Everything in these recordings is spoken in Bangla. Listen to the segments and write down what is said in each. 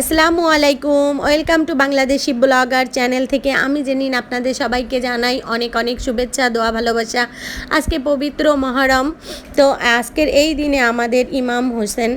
আসসালামু আলাইকুম। Welcome to Bangladeshi blogger channel থেকে আমি জেনিন আপনাদের সবাইকে জানাই অনেক অনেক শুভেচ্ছা দোয়া ভালোবাসা। আজকে পবিত্র মহরম। তো আজকের এই দিনে আমাদের ইমাম হোসেন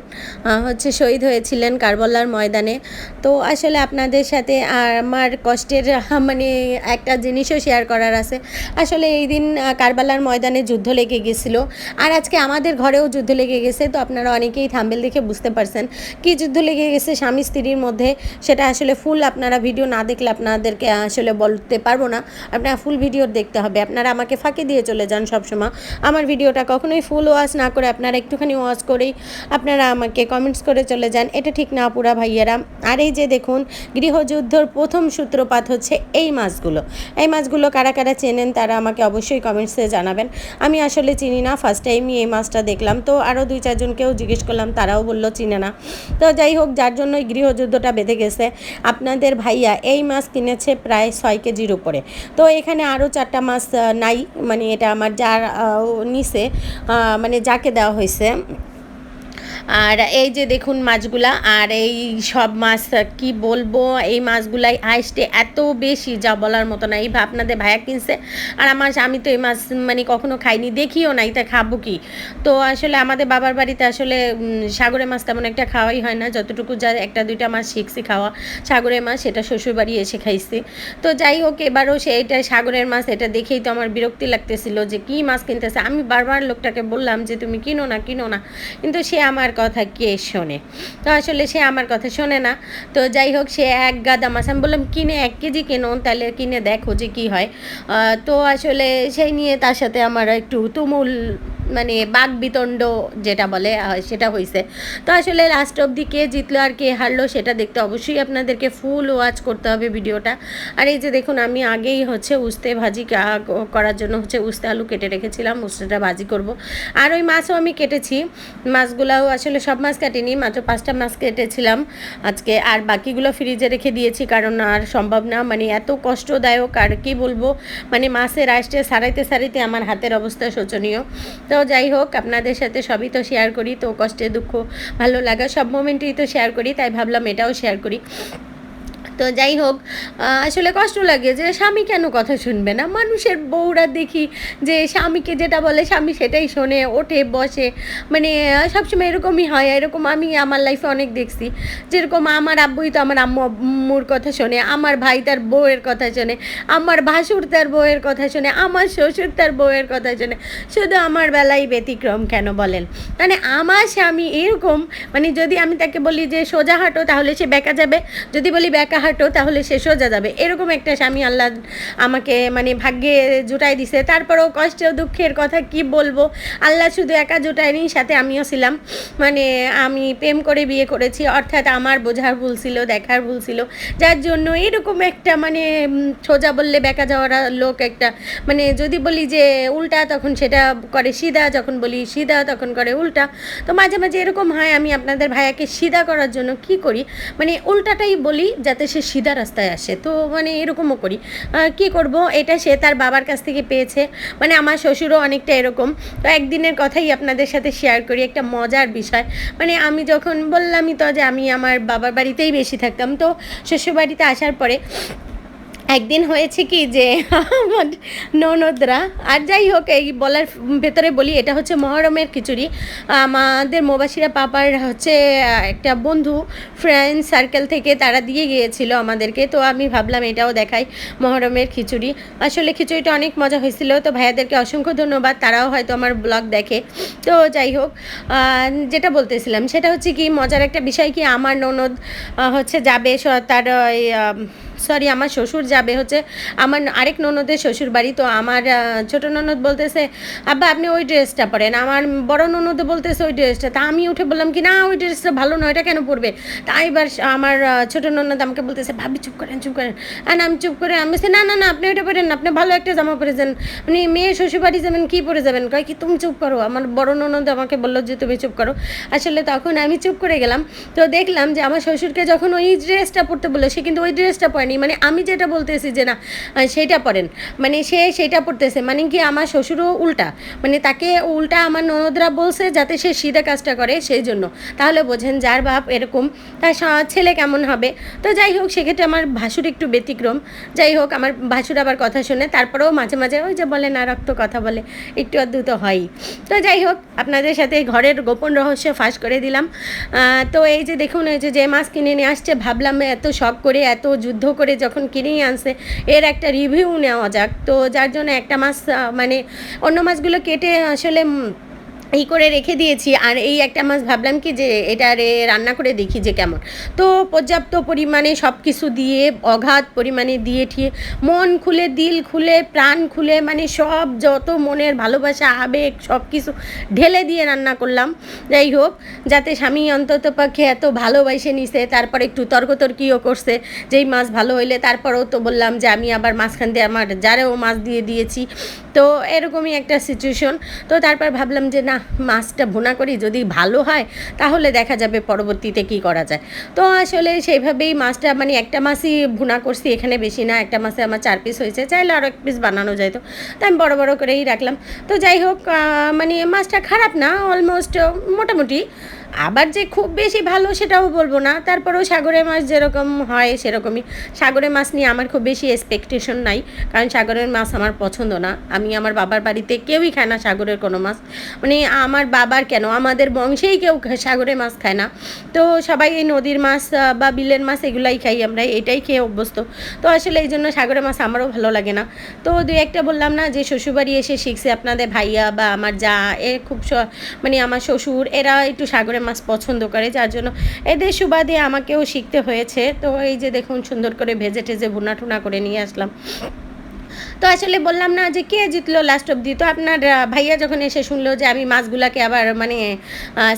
হচ্ছে শহীদ হয়েছিলেন কারবালার ময়দানে। তো আসলে আপনাদের সাথে আমার কষ্টের মানে একটা জিনিসও শেয়ার করার আছে। আসলে এই দিন আহ, কারবালার ময়দানে যুদ্ধ লেগে গেছিল। আর আজকে আমাদের ঘরেও যুদ্ধ লেগে গেছে। তো আপনারা অনেকেই থাম্বেল দেখে বুঝতে পারছেন। কি যুদ্ধ লেগে গেছে? স্বামী স্ত্রীর মধ্যে, সেটা আসলে ফুল আপনারা ভিডিও না দেখলে আপনাদেরকে আসলে বলতে পারব না। আপনারা ফুল ভিডিও দেখতে হবে। আপনারা আমাকে ফাঁকি দিয়ে চলে যান সবসময়। আমার ভিডিওটা কখনোই ফুল ওয়াশ না করে আপনারা একটুখানি ওয়াশ করেই আপনারা আমাকে কমেন্টস করে চলে যান। এটা ঠিক না পুরা ভাইয়েরা। আর এই যে দেখুন, গৃহযুদ্ধর প্রথম সূত্রপাত হচ্ছে এই মাছগুলো। এই মাছগুলো কারা কারা চেনেন তারা আমাকে অবশ্যই কমেন্টসে জানাবেন। আমি আসলে চিনি না ফার্স্ট টাইমই এই মাছটা দেখলাম। তো আরও দুই চারজনকেও জিজ্ঞেস করলাম, তারাও বলল চিনে না। তো যাই হোক, যার জন্য এই গৃহযুদ্ধটা বেঁধে গেছে। আপনাদের ভাইয়া এই মাছ কিনেছে প্রায় ছয় কেজির উপরে। তো এখানে আরও চারটা মাছ নাই। মানে এটা আমার যার নিছে মানে যাকে দেওয়া হয়েছে। আর এই যে দেখুন মাছগুলা, আর এই সব মাছ কি বলব? এই মাছগুলাই আইসটে এত বেশি যা বলার মতো না। এই আপনাদের ভাইয়া কিনছে, আর আমার আমি তো এই মাছ মানে কখনো খাইনি দেখিও নাই, তা খাব কি? তো আসলে আমাদের বাবার বাড়িতে আসলে সাগরের মাছ তেমন একটা খাওয়াই হয় না। যতটুকু যা একটা দুইটা মাছ শিখছি খাওয়া, সাগরের মাছ, সেটা শ্বশুরবাড়ি এসে খাইছি। তো যাই হোক, এবারও সেইটা সাগরের মাছ, এটা দেখেই তো আমার বিরক্তি লাগতেছিল যে কি মাছ কিনতেছে। আমি বারবার লোকটাকে বললাম যে, তুমি কিনো না কিনো না। কিন্তু সে আমার কথা কে শোনে? তো আসলে সে আমার কথা শোনে না। তো যাই হোক, সে এক গাদা মাছ আমি বললাম, কিনে এক কেজি কেনো? তাহলে কিনে দেখো যে কি হয়। তো আসলে সেই নিয়ে তার সাথে আমার একটু তুমুল মানে বাঘ বিতণ্ড যেটা বলে সেটা হয়েছে তো আসলে লাস্ট অবধি কে জিতলো আর কে হারলো সেটা দেখতে অবশ্যই আপনাদেরকে ফুল ওয়াচ করতে হবে ভিডিওটা। আর এই যে দেখুন, আমি আগেই হচ্ছে উস্তে ভাজি করার জন্য হচ্ছে উস্তে আলু কেটে রেখেছিলাম, উস্তেটা ভাজি করব। আর ওই মাছও আমি কেটেছি। মাছগুলাও আসলে সব মাছ কাটিনি, মাত্র পাঁচটা মাছ কেটেছিলাম। আজকে আর বাকিগুলো ফ্রিজে রেখে দিয়েছি, কারণ আর সম্ভব না। মানে এত কষ্টদায়ক আর কি বলব? মানে মাছের আইসটে সারাইতে সারাইতে আমার হাতের অবস্থা শোচনীয়। তো যাই হোক, আপনাদের সাথে সবই তো শেয়ার করি, তো কষ্টে দুঃখ ভালো লাগা, সব মোমেন্টই তো শেয়ার করি, তাই ভাবলাম এটাও শেয়ার করি। তো যাই হোক আসলে কষ্ট লাগে যে স্বামী কেন কথা শুনবে না? মানুষের বউরা দেখি যে স্বামীকে যেটা বলে স্বামী সেটাই শোনে, ওঠে, বসে। মানে সবসময় এরকমই হয়। এরকম আমি আমার লাইফে অনেক দেখছি। যেরকম আমার আব্বুই তো আমার আম্মু, আম্মুর কথা শোনে, আমার ভাই তার বউয়ের কথা শোনে, আমার ভাসুর তার বউয়ের কথা শোনে, আমার শ্বশুর তার বউয়ের কথা শোনে। শুধু আমার বেলায় ব্যতিক্রম কেন বলেন? মানে আমার স্বামী এরকম মানে যদি আমি তাকে বলি যে সোজা হাঁটো তাহলে সে বেঁকা যাবে। যদি বলি বেঁকা হাঁটো, তাহলে সে সোজা যাবে। এরকম একটা স্বামী আল্লাহ আমাকে মানে ভাগ্যে জুটাই দিছে। তারপরেও কষ্ট দুঃখের কথা কি বলব? আল্লাহ শুধু একা জুটায়নি, সাথে আমিও ছিলাম। মানে আমি প্রেম করে বিয়ে করেছি, অর্থাৎ আমার বোঝার ভুল ছিল, দেখার ভুল ছিল। যার জন্য এরকম একটা মানে সোজা বললে বেঁকা যাওয়ার লোক একটা মানে যদি বলি যে উল্টা, তখন সেটা করে সিধা, যখন বলি সিধা, তখন করে উল্টা। তো মাঝে মাঝে এরকম হয়, আমি আপনাদের ভাইয়াকে সিধা করার জন্য কি করি? মানে উল্টাটাই বলি, যাতে সে সিধা রাস্তায় আসে। তো মানে এরকমও করি। কি করব? এটা সে তার বাবার কাছ থেকে পেয়েছে। মানে আমার শ্বশুরও অনেকটা এরকম। তো একদিনের কথাই আপনাদের সাথে শেয়ার করি। একটা মজার বিষয়। মানে আমি যখন বললামই তো যে আমি আমার বাবার বাড়িতেই বেশি থাকতাম। তো শ্বশুর বাড়িতে আসার পরে একদিন হয়েছে কি যে আমার ননদরা, আর যাই হোক, এই বলার ভেতরে বলি, এটা হচ্ছে মহরমের খিচুড়ি। আমাদের মোবাসিরা পাপার হচ্ছে একটা বন্ধু ফ্রেন্ড সার্কেল থেকে তারা দিয়ে গিয়েছিল আমাদেরকে, তো আমি ভাবলাম এটাও দেখাই মহরমের খিচুড়ি। আসলে খিচুড়িটা অনেক মজা হয়েছিল, তো ভাইয়াদেরকে অসংখ্য ধন্যবাদ, তারাও হয়তো আমার ব্লগ দেখে। তো যাই হোক যেটা বলতেছিলাম, সেটা হচ্ছে কি, মজার একটা বিষয় কি, আমার ননদ হচ্ছে যাবে তার ওই সরি আমার শ্বশুর যাবে হচ্ছে আমার আরেক ননদের শ্বশুর বাড়ি তো আমার ছোট ননদ বলতেছে আব্বা আপনি ওই ড্রেসটা পরেন। আমার বড় ননদ বলতেছে ওই ড্রেসটা। তা আমি উঠে বললাম কি না ওই ড্রেসটা ভালো নয় এটা কেন পরবে? তা এবার আমার ছোট ননদ আমাকে বলতেছে ভাবি চুপ করেন চুপ করেন। আর আমি চুপ করে আমি বলছি না না না আপনি ওইটা পরেন না, আপনি ভালো একটা জামা পরে যান। মানে মেয়ে শ্বশুর বাড়ি যাবেন কী পরে যাবেন? কয় কি তুমি চুপ করো। আমার বড় ননদ আমাকে বলল যে তুমি চুপ করো। আসলে তখন আমি চুপ করে গেলাম তো দেখলাম যে আমার শ্বশুরকে যখন ওই ড্রেসটা পরতে বলল সে কিন্তু ওই ড্রেসটা পরে হয়নি মানে আমি যেটা বলতেছি যে না সেইটা পড়েন। মানে সে সেইটা পড়তেছে মানে কি আমার শ্বশুরও উল্টা। মানে তাকে উল্টা আমার ননদরা বলছে যাতে সে সিধা কাজটা করে সেই জন্য। তাহলে বোঝেন যার বাপ এরকম, তার ছেলে কেমন হবে? তো যাই হোক, সেক্ষেত্রে আমার ভাসুর একটু ব্যতিক্রম। যাই হোক, আমার ভাসুর আবার কথা শুনে, তারপরেও মাঝে মাঝে ওই যে বলে না, রক্ত কথা বলে, একটু আধটু তো হয়ই তো যাই হোক, আপনাদের সাথে ঘরের গোপন রহস্য ফাঁস করে দিলাম। তো এই যে দেখুন, এই যে মাছ কিনে নিয়ে আসছে, ভাবলাম এত শখ করে, এত যুদ্ধ করে যখন কিনেই আনছে, এর একটা রিভিউ নেওয়া যাক। তো যার জন্য একটা মাছ মানে অন্য মাছগুলো কেটে আসলে এই করে রেখে দিয়েছি, আর এই একটা মাছ ভাবলাম কি যে এটা রে রান্না করে দেখি যে কেমন। তো পর্যাপ্ত পরিমাণে সব কিছু দিয়ে অগাধ পরিমাণে দিয়ে ঠিয়ে মন খুলে, দিল খুলে, প্রাণ খুলে মানে সব যত মনের ভালোবাসা, আবেগ সব কিছু ঢেলে দিয়ে রান্না করলাম। যাই হোক, যাতে স্বামী অন্তত পক্ষে এত ভালোবাসে নিছে, তারপর একটু তর্কতর্কিও করছে, যেই মাছ ভালো হইলে তারপরেও তো বললাম যে আমি আবার মাঝখান দিয়ে আমার যারেও মাছ দিয়ে দিয়েছি। তো এরকমই একটা সিচুয়েশন তো তারপর ভাবলাম যে না মাছটা ভুনা করি, যদি ভালো হয়, তাহলে দেখা যাবে পরবর্তীতে কি করা যায়। তো আসলে সেইভাবেই মাছটা মানে একটা মাছই ভুনা করছি, এখানে বেশি না, একটা মাসে আমার চার পিস হয়েছে, চাইলে আরও এক পিস বানানো যায় তো। তো আমি বড়ো বড়ো করেই রাখলাম। তো যাই হোক মানে মাছটা খারাপ না অলমোস্ট মোটামুটি। আবার যে খুব বেশি ভালো সেটাও বলব না। তারপরেও সাগরের মাছ যেরকম হয় সেরকমই। সাগরের মাছ নিয়ে আমার খুব বেশি এক্সপেকটেশন নাই, কারণ সাগরের মাছ আমার পছন্দ না। আমি আমার বাবার বাড়িতে কেউই খায় না সাগরের কোনো মাছ। মানে আমার বাবার কেন? আমাদের বংশেই কেউ সাগরের মাছ খায় না। তো সবাই এই নদীর মাছ বা বিলের মাছ এগুলাই খাই আমরা, এটাই খেয়ে অভ্যস্ত। তো আসলে এই জন্য সাগরের মাছ আমারও ভালো লাগে না। তো দু একটা বললাম না যে শ্বশুরবাড়ি এসে শিখছে আপনাদের ভাইয়া বা আমার যা, এ খুব মানে আমার শ্বশুর, এরা একটু সাগরের মাছ পছন্দ করে, যার জন্য এদের সুবাদে আমাকেও শিখতে হয়েছে। তো এই যে দেখুন, সুন্দর করে ভেজে টেজে ভুনা টুনা করে নিয়ে আসলাম। তো আসলে বললাম না যে কে জিতলো লাস্ট অব্দি তো আপনার ভাইয়া যখন এসে শুনলো যে আমি মাছগুলাকে আবার মানে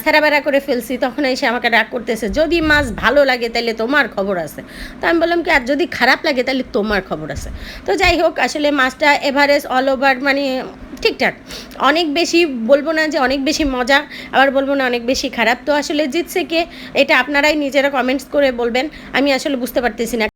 সারাবেড়া করে ফেলছি, তখন এসে আমাকে রাগ করতেছে, যদি মাছ ভালো লাগে তাহলে তোমার খবর আছে। তো আমি বললাম কি, আর যদি খারাপ লাগে তাহলে তোমার খবর আছে। তো যাই হোক, আসলে মাছটা এভারেজ অল ওভার মানে ঠিকঠাক। অনেক বেশি বলব না যে অনেক বেশি মজা, আবার বলব না অনেক বেশি খারাপ। তো আসলে জিতছে কে এটা আপনারাই নিজেরা কমেন্টস করে বলবেন, আমি আসলে বুঝতে পারতেছি না।